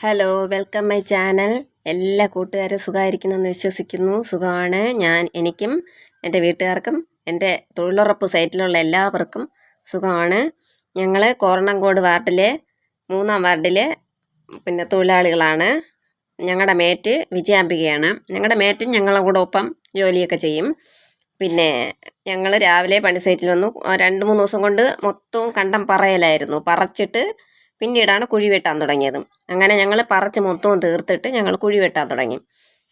Hello welcome my channel എല്ലാ കൂട്ടുകാരും സുഖമായിരിക്കുന്നെന്ന് വിശ്വസിക്കുന്നു. സുഖമാണ്. ഞാൻ എനിക്കും എന്റെ വീട്ടുകാർക്കും എന്റെ തൊഴിലുറപ്പ് സൈറ്റിലുള്ള എല്ലാവർക്കും സുഖമാണ്. ഞങ്ങൾ കോരണങ്കോട് വാർഡിലെ മൂന്നാം വാർഡിലെ പിന്നെ തൊഴിലാളികളാണ്. ഞങ്ങളുടെ മേറ്റ് വിജയാംബികയാണ്. ഞങ്ങളുടെ മേറ്റും ഞങ്ങളുടെ കൂടെ ഒപ്പം ജോലിയൊക്കെ ചെയ്യും. പിന്നെ ഞങ്ങൾ രാവിലെ പണി സൈറ്റിൽ വന്നു. രണ്ട് മൂന്ന് ദിവസം കൊണ്ട് മൊത്തവും കണ്ടം പറയലായിരുന്നു. പറച്ചിട്ട് പിന്നീടാണ് കുഴി വെട്ടാൻ തുടങ്ങിയത്. അങ്ങനെ ഞങ്ങൾ പറിച്ച് മൊത്തവും തീർത്തിട്ട് ഞങ്ങൾ കുഴി വെട്ടാൻ തുടങ്ങി.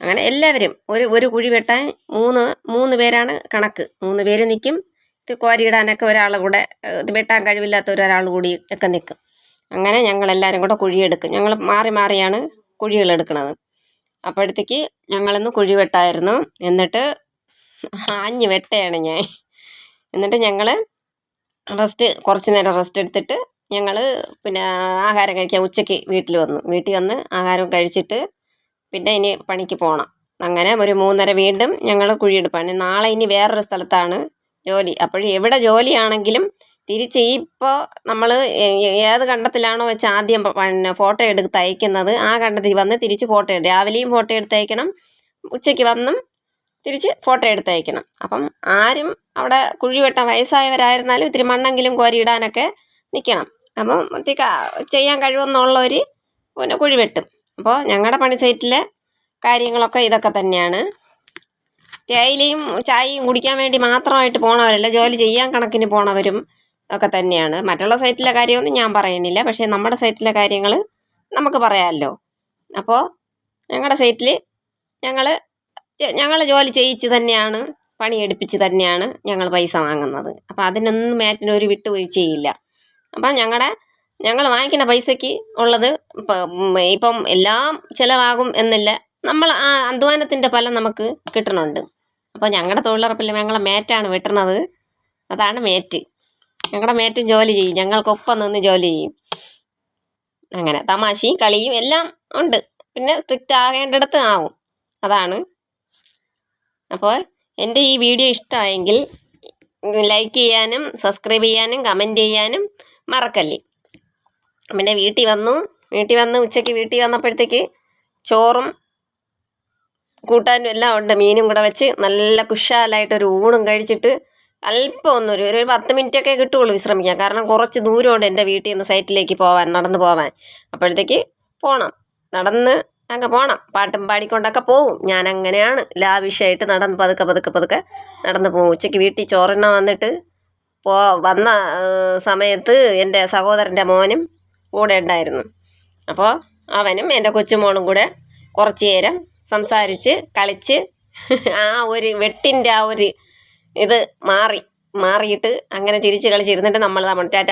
അങ്ങനെ എല്ലാവരും ഒരു ഒരു കുഴി വെട്ടാൻ മൂന്ന് മൂന്ന് പേരാണ് കണക്ക്. മൂന്ന് പേര് നിൽക്കും ഇത് കോരിയിടാനൊക്കെ ഒരാൾ കൂടെ ഇത് വെട്ടാൻ കഴിവില്ലാത്ത ഒരാൾ കൂടി ഒക്കെ നിൽക്കും അങ്ങനെ ഞങ്ങൾ എല്ലാവരും കൂടെ കുഴിയെടുക്കും. ഞങ്ങൾ മാറി മാറിയാണ് കുഴികൾ എടുക്കുന്നത്. അപ്പോഴത്തേക്ക് ഞങ്ങളിന്ന് കുഴി വെട്ടായിരുന്നു. എന്നിട്ട് ആഞ്ഞ് വെട്ടയാണ് ഞാൻ. എന്നിട്ട് ഞങ്ങൾ റെസ്റ്റ് കുറച്ച് നേരം റെസ്റ്റ് എടുത്തിട്ട് ഞങ്ങൾ പിന്നെ ആഹാരം കഴിക്കാൻ ഉച്ചയ്ക്ക് വീട്ടിൽ വന്നു. വീട്ടിൽ വന്ന് ആഹാരം കഴിച്ചിട്ട് പിന്നെ ഇനി പണിക്ക് പോകണം അങ്ങനെ ഒരു മൂന്നര വീണ്ടും ഞങ്ങൾ കുഴിയെടുപ്പാണ്. നാളെ ഇനി വേറൊരു സ്ഥലത്താണ് ജോലി. അപ്പോൾ എവിടെ ജോലിയാണെങ്കിലും തിരിച്ച് ഇപ്പോൾ നമ്മൾ ഏത് കണ്ടത്തിലാണോ വെച്ച് ആദ്യം പിന്നെ ഫോട്ടോ എടുത്ത് അയക്കുന്നത് ആ കണ്ടത്തിൽ വന്ന് തിരിച്ച് ഫോട്ടോ രാവിലെയും ഫോട്ടോ എടുത്ത് അയക്കണം. ഉച്ചയ്ക്ക് വന്നും തിരിച്ച് ഫോട്ടോ എടുത്ത് അയക്കണം. അപ്പം ആരും അവിടെ കുഴി വെട്ടാൻ വയസ്സായവരായിരുന്നാലും ഇത്തിരി മണ്ണെങ്കിലും കോരിയിടാനൊക്കെ നിൽക്കണം അപ്പം ചെയ്യാൻ കഴിവെന്നുള്ളവർ പിന്നെ കുഴി വെട്ടും. അപ്പോൾ ഞങ്ങളുടെ പണി സൈറ്റിലെ കാര്യങ്ങളൊക്കെ ഇതൊക്കെ തന്നെയാണ്. തേയിലയും ചായയും കുടിക്കാൻ വേണ്ടി മാത്രമായിട്ട് പോണവരല്ല ജോലി ചെയ്യാൻ കണക്കിന് പോണവരും ഒക്കെ തന്നെയാണ്. മറ്റുള്ള സൈറ്റിലെ കാര്യമൊന്നും ഞാൻ പറയുന്നില്ല പക്ഷേ നമ്മുടെ സൈറ്റിലെ കാര്യങ്ങൾ നമുക്ക് പറയാമല്ലോ അപ്പോൾ ഞങ്ങളുടെ സൈറ്റിൽ ഞങ്ങൾ ഞങ്ങൾ ജോലി ചെയ്യിച്ച് തന്നെയാണ് പണിയെടുപ്പിച്ച് തന്നെയാണ് ഞങ്ങൾ പൈസ വാങ്ങുന്നത്. അപ്പോൾ അതിനൊന്നും മാറ്റിനൊരു വിട്ടുവീഴ്ചയില്ല. അപ്പം ഞങ്ങളുടെ ഞങ്ങൾ വാങ്ങിക്കുന്ന പൈസയ്ക്ക് ഉള്ളത് ഇപ്പം എല്ലാം ചിലവാകും എന്നില്ല. നമ്മൾ ആ അധ്വാനത്തിന്റെ ഫലം നമുക്ക് കിട്ടണുണ്ട്. അപ്പോൾ ഞങ്ങളുടെ തൊഴിലുറപ്പിൽ ഞങ്ങളെ മേറ്റാണ് വെട്ടുന്നത് അതാണ് മേറ്റ്. ഞങ്ങളുടെ മേറ്റും ജോലി ചെയ്യും. ഞങ്ങൾക്കൊപ്പം നിന്ന് ജോലി ചെയ്യും. അങ്ങനെ തമാശയും കളിയും എല്ലാം ഉണ്ട്. പിന്നെ സ്ട്രിക്റ്റ് ആകേണ്ടിടത്ത് ആവും. അതാണ്. അപ്പോൾ എന്റെ ഈ വീഡിയോ ഇഷ്ടമായെങ്കിൽ ലൈക്ക് ചെയ്യാനും സബ്സ്ക്രൈബ് ചെയ്യാനും കമന്റ് ചെയ്യാനും മറക്കല്ലേ. പിന്നെ വീട്ടിൽ വന്നു. വീട്ടിൽ വന്ന് ഉച്ചയ്ക്ക് വീട്ടിൽ വന്നപ്പോഴത്തേക്ക് ചോറും കൂട്ടാനും എല്ലാം ഉണ്ട്. മീനും കൂടെ വെച്ച് നല്ല കുശാലായിട്ടൊരു ഊണും കഴിച്ചിട്ട് അല്പം ഒന്നൊരു ഒരു പത്ത് മിനിറ്റൊക്കെ കിട്ടുള്ളൂ വിശ്രമിക്കാൻ. കാരണം കുറച്ച് ദൂരമുണ്ട് എന്റെ വീട്ടിൽ നിന്ന് സൈറ്റിലേക്ക് പോവാൻ നടന്ന് പോകാൻ അപ്പോഴത്തേക്ക് പോകണം നടന്ന് അങ്ങ് പോകണം പാട്ടും പാടിക്കൊണ്ടൊക്കെ പോകും ഞാൻ അങ്ങനെയാണ് ലാവിഷായിട്ട് നടന്ന് പതുക്കെ പതുക്കെ പതുക്കെ നടന്ന് പോകും ഉച്ചയ്ക്ക് വീട്ടിൽ ചോറെണ്ണ വന്നിട്ട് പോ വന്ന സമയത്ത് എന്റെ സഹോദരന്റെ മോനും കൂടെ ഉണ്ടായിരുന്നു. അപ്പോൾ അവനും എന്റെ കൊച്ചുമോളും കൂടെ കുറച്ച് നേരം സംസാരിച്ച് കളിച്ച് ആ ഒരു വെട്ടിന്റെ ആ ഒരു ഇത് മാറി മാറിയിട്ട് അങ്ങനെ ചിരിച്ച് കളിച്ചിരുന്നിട്ട് നമ്മൾ ടാറ്റ